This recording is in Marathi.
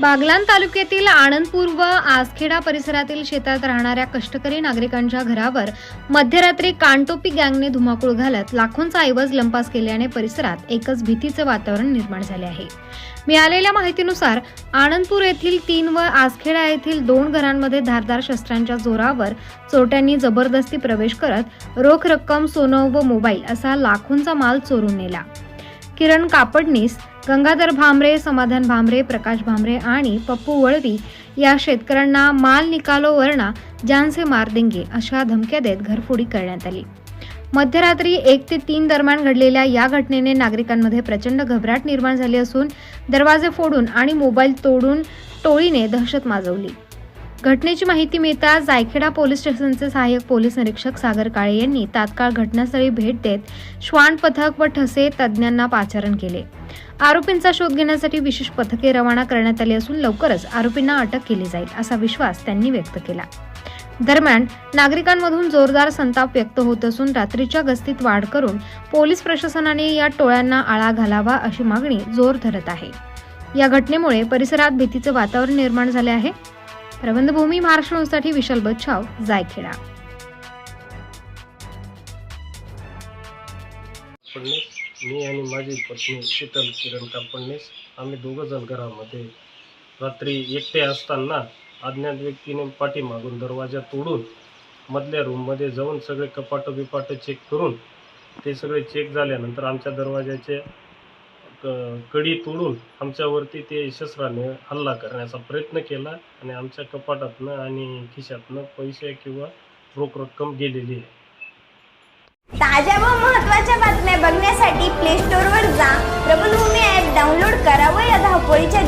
बागलान तालुक्यातील आनंदपूर व आसखेडा परिसरातील शेतात राहणाऱ्या कष्टकरी नागरिकांच्या घरावर मध्यरात्री कानटोपी गँगने धुमाकूळ घालत लाखोंचा ऐवज लंपास केल्याने परिसरात एकच भीतीचं वातावरण निर्माण झाले आहे. मिळालेल्या माहितीनुसार आनंदपूर येथील तीन व आसखेडा येथील दोन घरांमध्ये धारदार शस्त्रांच्या जोरावर चोरट्यांनी जबरदस्ती प्रवेश करत रोख रक्कम सोनं व मोबाईल असा लाखोंचा माल चोरून नेला. किरण कापडनीस गंगाधर भामरे समाधान भामरे प्रकाश भामरे आणि पप्पू वळवी या शेतकऱ्यांना माल निकालो वरना जानसे मार देंगे अशा धमक्या देत घरफोडी करण्यात आली. मध्यरात्री एक ते तीन दरम्यान घडलेल्या या घटनेने नागरिकांमध्ये प्रचंड घबराट निर्माण झाली असून दरवाजे फोडून आणि मोबाईल तोडून टोळीने दहशत माजवली. घटनेची माहिती मिळताच जायखेडा पोलीस स्टेशनचे सहाय्यक पोलीस निरीक्षक सागर काळे यांनी तात्काळ घटनास्थळी भेट देत श्वान पथक व ठसे तज्ज्ञांना पाचारण केले. आरोपींचा शोध घेण्यासाठी विशेष पथके रवाना करण्यात आली असून लवकरच आरोपींना अटक केली जाईल असा विश्वास त्यांनी व्यक्त केला. दरम्यान नागरिकांमधून जोरदार संताप व्यक्त होत असून रात्रीच्या गस्तीत वाढ करून पोलीस प्रशासनाने या टोळ्यांना आळा घालावा अशी मागणी जोर धरत आहे. या घटनेमुळे परिसरात भीतीचं वातावरण निर्माण झाले आहे. प्रबंधभूमी महाराष्ट्रासाठी विशाल बच्छाव जायखेडा. फडणीस मी आणि माझी पत्नी शीतल किरण कापडणीस आम्ही दोघं जण घरामध्ये. रात्री एकटे असताना अज्ञात व्यक्तीने पाठीमागून दरवाजा तोडून मधल्या रूममध्ये जाऊन सगळे कपाटं बिपाटं चेक करून ते सगळे चेक झाल्यानंतर आमच्या दरवाजाचे कडी तोडून आमच्यावरती ते शस्त्राने हल्ला करण्याचा प्रयत्न केला आणि आमच्या कपाटातनं आणि खिशातनं पैसे किंवा रोख रक्कम गेलेली आहे. ताज्या व महत्त्वाच्या बातम्या बघण्यासाठी प्ले स्टोअरवर जा. प्रबलभूमी ॲप डाउनलोड करा व या धावपळीच्या